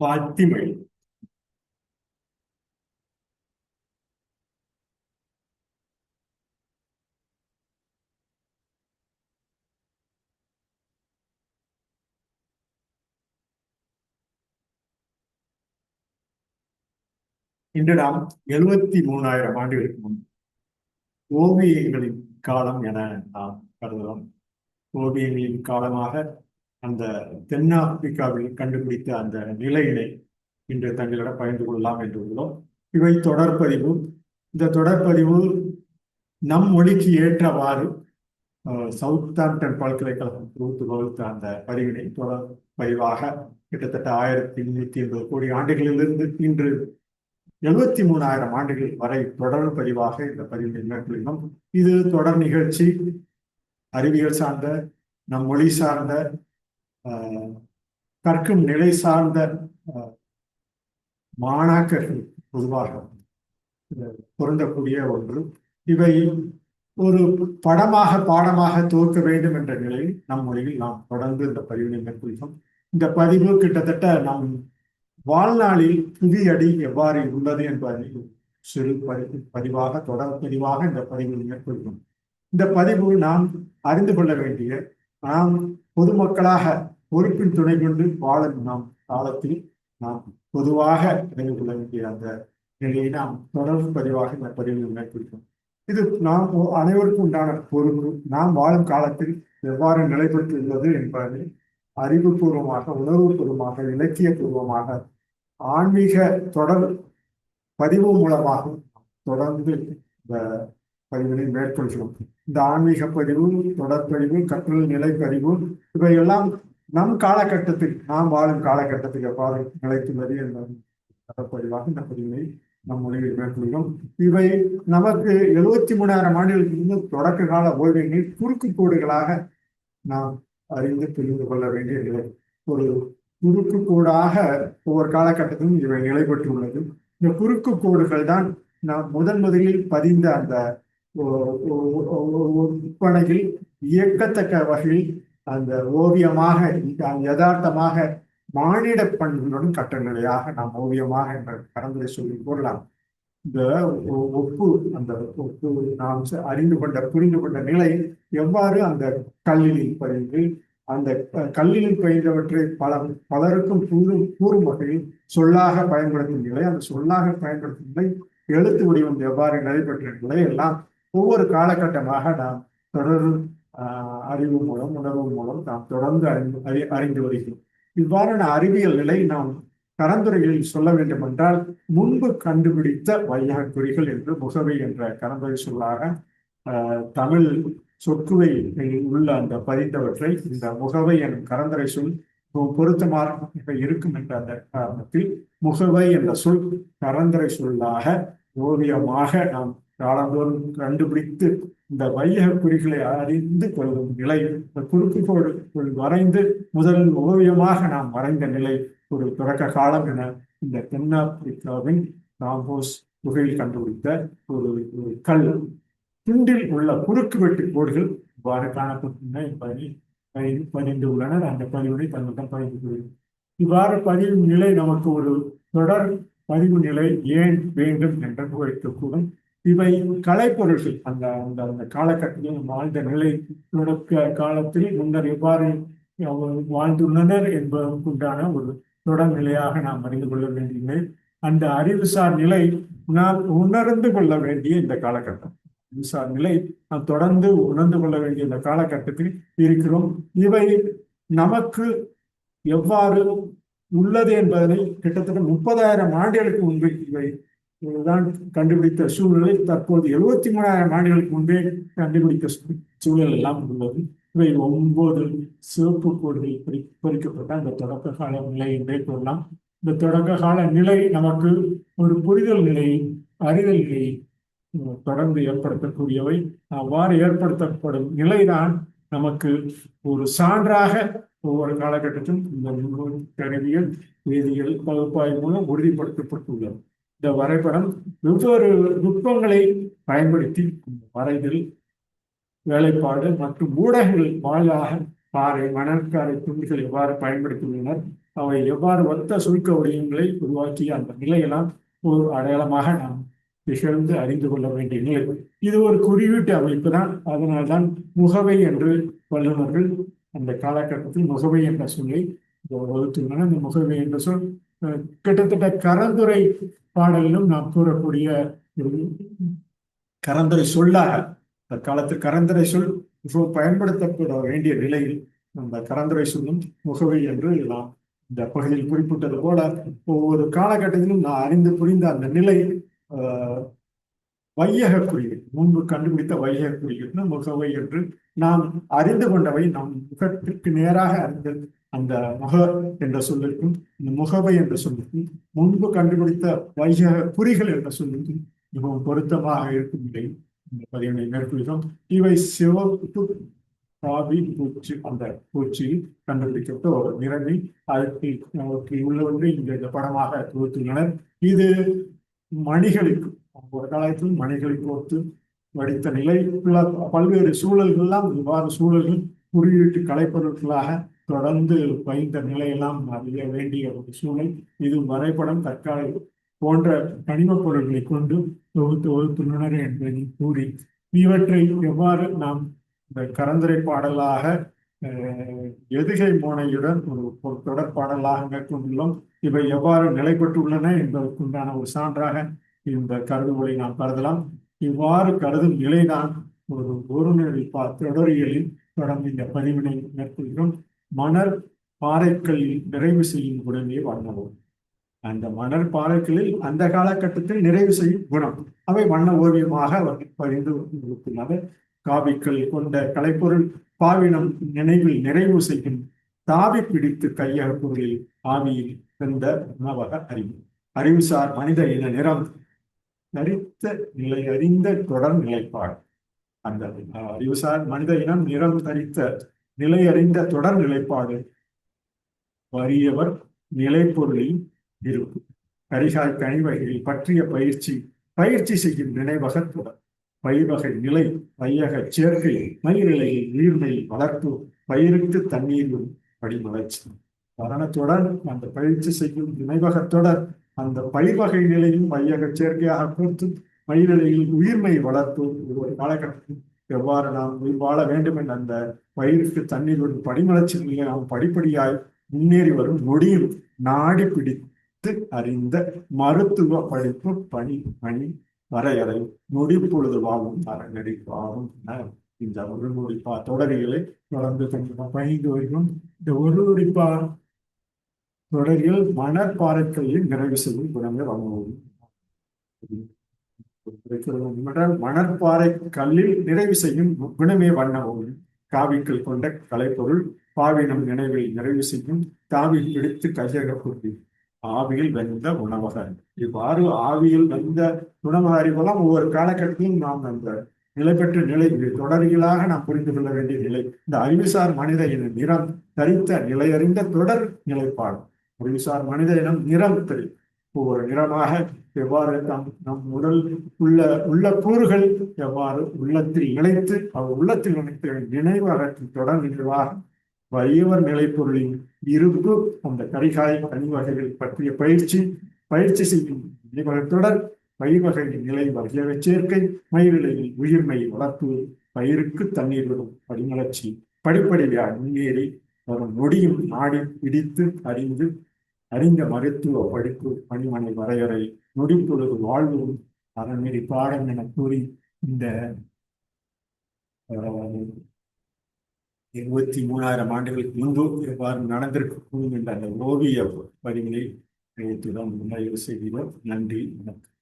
பாத்திமை இன்று நாம் எழுபத்தி மூணாயிரம் ஆண்டுகளுக்கு முன் ஓவியங்களின் காலம் என நாம் கருதலாம் ஓவியங்களின் காலமாக அந்த தென்னாப்பிரிக்காவில் கண்டுபிடித்த அந்த நிலையினை இன்று தங்களிடம் பகிர்ந்து கொள்ளலாம் என்று உள்ளோம். இவை தொடர்பதிவு. இந்த தொடர்பதிவு நம் மொழிக்கு ஏற்றவாறு சவுத்தாம்டன் பல்கலைக்கழகம் தொகுத்து வகுத்த அந்த பதிவினை தொடர் பதிவாக கிட்டத்தட்ட ஆயிரத்தி முன்னூத்தி எண்பது கோடி ஆண்டுகளிலிருந்து இன்று எழுபத்தி மூணாயிரம் ஆண்டுகள் வரை தொடர் பதிவாக இந்த பதிவினை மேற்கொள்கிறோம். இது தொடர் நிகழ்ச்சி. அறிவியல் சார்ந்த நம் மொழி சார்ந்த கற்கும் நிலை சார்ந்த மாணாக்கர்கள் பொதுவாக பொருந்தக்கூடிய ஒன்று. இவை ஒரு படமாக பாடமாக துவக்க வேண்டும் என்ற நிலையில் நம் மொழியில் நாம் தொடர்ந்து இந்த பதிவினை மேற்கொள்கிறோம். இந்த பதிவு கிட்டத்தட்ட நம் வாழ்நாளில் புதியடி எவ்வாறு உள்ளது என்பதை சிறு பதிவு பதிவாக தொடர் பதிவாக இந்த பதிவில் மேற்கொள்கிறோம். இந்த பதிவு நாம் அறிந்து கொள்ள வேண்டிய நாம் பொதுமக்களாக பொறுப்பின் துணை கொண்டு வாழும் நாம் காலத்தில் நாம் பொதுவாக அறிந்து கொள்ள வேண்டிய அந்த நிலையை நாம் தொடர்ந்து பதிவாக இந்த பதிவில் மேற்கொள்கிறோம். இது நாம் அனைவருக்கும் உண்டான பொறுப்பு. நாம் வாழும் காலத்தில் எவ்வாறு நிலைபெற்றுள்ளது என்பதை அறிவுபூர்வமாக உணர்வுபூர்வமாக இலக்கிய பூர்வமாக ஆன்மீக தொடர் பதிவு மூலமாக தொடர்ந்து இந்த பதிவினை மேற்கொள்கிறோம். இந்த ஆன்மீக பதிவு தொடர்பதிவு கற்றல் நிலை பதிவு இவையெல்லாம் நம் காலகட்டத்தில் நாம் வாழும் காலகட்டத்தில் எவ்வாறு நிலைத்துள்ளது என்ற பதிவாக இந்த பதிவினை நம் மொழியில் மேற்கொள்கிறோம் இவை நமக்கு எழுபத்தி மூணாயிரம் ஆண்டுகளுக்கு முன்பு தொடக்க கால ஓய்வினை குறுக்கு கோடுகளாக நாம் அறிந்து புரிந்து கொள்ள வேண்டிய நிலை ஒரு குறுக்கு கோடாக ஒவ்வொரு காலகட்டத்திலும் இவை நிலை பெற்றுள்ளது இந்த குறுக்கு கோடுகள் தான் நாம் முதன் முதலில் பதிந்த அந்த விற்பனையில் இயக்கத்தக்க வகையில் அந்த ஓவியமாக யதார்த்தமாக மானிட பண்புடன் கட்ட நிலையாக நாம் ஓவியமாக என்ற கலந்துரை சொல்லி கூறலாம் இந்த ஒப்பு அந்த ஒப்பு நாம் அறிந்து கொண்ட புரிந்து கொண்ட நிலை எவ்வாறு அந்த கல்லில் பதிந்து அந்த கல்லில் பயின்றவற்றை பல பலருக்கும் கூறும் கூறும் வகையில் சொல்லாக பயன்படுத்தும் நிலை அந்த சொல்லாக பயன்படுத்தும் நிலை எழுத்து வடிவம் எவ்வாறு நடைபெற்ற நிலை எல்லாம் ஒவ்வொரு காலகட்டமாக நாம் தொடர் அறிவு மூலம் உணர்வு மூலம் நாம் தொடர்ந்து அறிந்து அறி அறிந்து வருகிறோம். இவ்வாறான அறிவியல் நிலை நாம் கரந்துரைகளில் சொல்ல வேண்டும் என்றால் முன்பு கண்டுபிடித்த வையக குறிகள் என்று முகவை என்ற கரந்துரை சொல்லாக தமிழ் சொற்குவை உள்ள அந்த பதிந்தவற்றை இந்த முகவை எனும் கரந்தரை சொல் பொருத்தமாக இருக்கும் என்ற அந்த காரணத்தில் முகவை என்ற சொல் கரந்தரை சொல்லாக ஓவியமாக நாம் காலந்தோறும் கண்டுபிடித்து இந்த வையக குறிகளை அறிந்து கொள்ளும் நிலை இந்த குறுக்குகோடு வரைந்து முதல் ஓவியமாக நாம் வரைந்த நிலை ஒரு தொடக்க காலம் என இந்த தென்னாப்பிரிக்காவின் ராம்போஸ் குகையில் கண்டுபிடித்த ஒரு கல். துண்டில் உள்ள குறுக்கு வெட்டு கோடுகள் இவ்வாறு காணப்பட்டுள்ளன. என்பதை பதிந்து உள்ளனர். அந்த பதிவினை தங்களிடம் பதிவு கொள்கிறேன். இவ்வாறு பதிவு நிலை நமக்கு ஒரு தொடர் பதிவு நிலை ஏன் வேண்டும் என்ற வைக்கக்கூடும் இவை கலைப்பொருள்கள். அந்த அந்த அந்த காலகட்டத்தில் வாழ்ந்த நிலை தொடக்க காலத்தில் முன்னர் எவ்வாறு வாழ்ந்துள்ளனர் என்பதற்குண்டான ஒரு தொடர் நிலையாக நாம் அறிந்து கொள்ள வேண்டியது. அந்த அறிவுசார் நிலை நாம் உணர்ந்து கொள்ள வேண்டிய இந்த காலகட்டம். அறிவுசார் நிலை நாம் தொடர்ந்து உணர்ந்து கொள்ள வேண்டிய இந்த காலகட்டத்தில் இருக்கிறோம். இவை நமக்கு எவ்வாறு உள்ளது என்பதனை கிட்டத்தட்ட முப்பதாயிரம் ஆண்டுகளுக்கு முன்பு இவை இதுதான் கண்டுபிடித்த சூழ்நிலை. தற்போது எழுபத்தி மூணாயிரம் ஆண்டுகளுக்கு முன்பே கண்டுபிடித்த சூழல் எல்லாம் உள்ளது. இவை ஒன்பது சிவப்பு கோடுகள் பொறி பொறிக்கப்பட்ட அந்த தொடக்க கால நிலையை மேற்கொள்ளலாம் இந்த தொடக்க கால நிலை நமக்கு ஒரு புரிதல் நிலை அறிதல் நிலையை தொடர்ந்து ஏற்படுத்தக்கூடியவை. அவ்வாறு ஏற்படுத்தப்படும் நிலைதான் நமக்கு ஒரு சான்றாக ஒவ்வொரு காலகட்டத்திலும் இந்த கருவியல் வேதியியல் பகுப்பாய்வு மூலம் உறுதிப்படுத்தப்பட்டுள்ளது. இந்த வரைபடம் வெவ்வேறு நுட்பங்களை பயன்படுத்தி வரைதல் வேலைப்பாடு மற்றும் ஊடகங்கள் வாயிலாக பாறை மணற்காரை துணிகள் எவ்வாறு பயன்படுத்தியுள்ளனர் அவை எவ்வாறு ஒத்த சுருக்க வடிவங்களை உருவாக்கிய அந்த நிலையெல்லாம் ஒரு அடையாளமாக நாம் திகழ்ந்து அறிந்து கொள்ள வேண்டிய நிலை. இது ஒரு குறியீட்டு அமைப்பு தான். அதனால்தான் முகவை என்று வல்லுநர்கள் அந்த காலகட்டத்தில் முகவை என்ற சொல்லை வகுத்துள்ளனர். அந்த முகவை என்ற சொல் கிட்டத்தட்ட கரந்துரை பாடலிலும் நாம் கூறக்கூடிய கரந்தரை சொல்லாக தற்காலத்தில் கரந்தரை சொல் மிகவும் பயன்படுத்தப்பட வேண்டிய நிலையில் அந்த கரந்துரை சொல்லும் முகவை என்று நாம் இந்த பகுதியில் குறிப்பிட்டது போல ஒவ்வொரு காலகட்டத்திலும் நான் அறிந்து புரிந்த அந்த நிலை வையக குறிகள் முன்பு கண்டுபிடித்த வையக குறியீடு முகவை என்று நாம் அறிந்து கொண்டவை நம் முகத்திற்கு நேராக அறிந்த அந்த முக என்ற சொல்லிற்கும் இந்த முகவை என்ற சொல்லிற்கும் முன்பு கண்டுபிடித்த வையக குறிகள் என்ற சொல்லிற்கும் மிகவும் பொருத்தமாக இருக்கும் நிலையில் இந்த பதிவினை மேற்கொள்கிறோம். இவை சிவப்பு காவி பூச்சி அந்த பூச்சியில் கண்டுபிடிக்கப்பட்ட ஒரு நிறமை. அதற்கு நமக்கு உள்ளவர்கள் இங்கே இந்த படமாக தொகுத்துள்ளனர் இது மணிகளுக்கு ஒரு காலத்தில் மனைகள் கோர்த்து வடித்த நிலை உள்ள பல்வேறு சூழல்கள்லாம் இவ்வாறு சூழல்கள் குறியீட்டு கலைப்பொருட்களாக தொடர்ந்து பயின்ற நிலையெல்லாம் அறிய வேண்டிய ஒரு சூழல். இது வரைபடம் தற்காலிக போன்ற கனிமப் பொருட்களை கொண்டு தொகுத்து வகுத்துள்ளனர் என்பதை கூறி இவற்றை எவ்வாறு நாம் இந்த கரந்துரை பாடலாக எதுகை மோனையுடன் ஒரு ஒரு தொடர் பாடலாக மேற்கொண்டுள்ளோம் இவை எவ்வாறு நிலைப்பட்டுள்ளன என்பதற்குண்டான ஒரு சான்றாக இந்த கருதுகோளை நாம் கருதலாம். இவ்வாறு கருதும் நிலைதான் ஒரு ஒருங்கிணைப்பா தொடரியலில் தொடர்ந்து இந்த பதிவினை மேற்கொள்கிறோம். மணல் பாறைக்கல்லில் நிறைவு செய்யும் குணமே வண்ணவோம் அந்த மணல் பாறைகளில் அந்த காலகட்டத்தில் நிறைவு செய்யும் குணம். அவை வண்ண ஓவியமாக பதிந்து கொடுத்துள்ளனர் காவிக்கள் கொண்ட கலைப்பொருள் பாவினம் நினைவில் நிறைவு செய்யும் தாவி பிடித்து கையக பொருளில் ஆவியில் இருந்த உணவக அறிவு. அறிவுசார் மனித இன நிறம் தரித்த நிலை அறிந்த தொடர் நிலைப்பாடு. அந்த அறிவுசார் மனித இனம் நிறம் தரித்த நிலை அறிந்த தொடர் நிலைப்பாடு. வறியவர் நிலைப்பொருளில் இருப்பு கரிகால் கனிவகையில் பற்றிய பயிற்சி பயிற்சி செய்யும் நினைவகத்துடன் தொடர். பயிர்வகை நிலை பையக சேர்க்கை மயிரிலையில் நீர்மை வளர்ப்பு பயிருக்கு தண்ணீரும் படிமலர்ச்சி மரணத்துடன் அந்த பயிற்சி செய்யும் நினைவகத்துடன் அந்த பயிர்வகை நிலையில் மையக சேர்க்கையாக கொடுத்து மயிரிலையில் உயிர்மை வளர்ப்பு ஒரு காலகட்டத்தில் எவ்வாறு நாம் உயிர் வாழ வேண்டும் என்ற அந்த பயிருக்கு தண்ணீருடன் படிமலர்ச்சி நிலையை நாம் படிப்படியாய் முன்னேறி வரும் நொடியும் நாடி பிடித்து அறிந்த மருத்துவ படிப்பு பணி பணி வரையறை நொடி பொழுது வாழும் அறநெறி வாழும் இந்த ஒரு நொடிப்பா தொடரிகளை தொடர்ந்து கொஞ்சம் பயின்று வருகிறோம் இந்த ஒரு நொடிப்பா தொடரில் மணற்பாறைகளில் நிறைவு செய்யும் குணங்கள் வழங்குவோம் மணற்பாறை கல்லில் நிறைவு செய்யும் குணமே வண்ண ஓவியம் காவிக்கல் கொண்ட கலைப்பொருள் பாவினம் நினைவில் நிறைவு செய்யும் தாவி பிடித்து கையகப்பட்டு ஆவியில் வெந்த உணவகம் இவ்வாறு ஆவியில் வெந்த உணவக அறிவெல்லாம் ஒவ்வொரு காலகட்டத்திலும் நாம் அந்த நிலை பெற்ற நிலை தொடர்களாக நாம் புரிந்து கொள்ள வேண்டிய நிலை. இந்த அறிவுசார் மனித இன நிறம் தரித்த நிலையறிந்த தொடர் நிலைப்பாடு. அறிவுசார் மனித இனம் நிறம் ஒவ்வொரு நிறமாக எவ்வாறு நம் நம் உடல் உள்ள உள்ள கூறுகள் எவ்வாறு உள்ளத்தில் இணைத்து அவர் உள்ளத்தில் இணைத்து நினைவகத்தில் தொடர் நினைவாக வலியவர் நிலைப்பொருளின் இருப்பு அந்த கரிகாய் கனி வகைகள் பற்றிய பயிற்சி பயிற்சி செய்யும் நினைவகத்துடன் பயிர் நிலை வகையவை சேர்க்கை மயிரிழையில் உயிர்மை வளர்ப்பு பயிருக்கு தண்ணீர் விடும் படிமலர்ச்சி படிப்படியாக முன்னேறி ஒரு நொடியும் நாடி பிடித்து அறிந்து அறிந்த மருத்துவ படிப்பு பணிமனை வரையறை நொடிப்பொழுது வாழ்வும் அறநெறி பாடம் என கூறி இந்த இருபத்தி மூணாயிரம் ஆண்டுகளுக்கு முன்பு எவ்வாறு நடந்திருக்கக்கூடும் என்ற அந்த ஓவிய பதிவினை இத்துடன் நிறைவு செய்கிறோம். நன்றி வணக்கம்.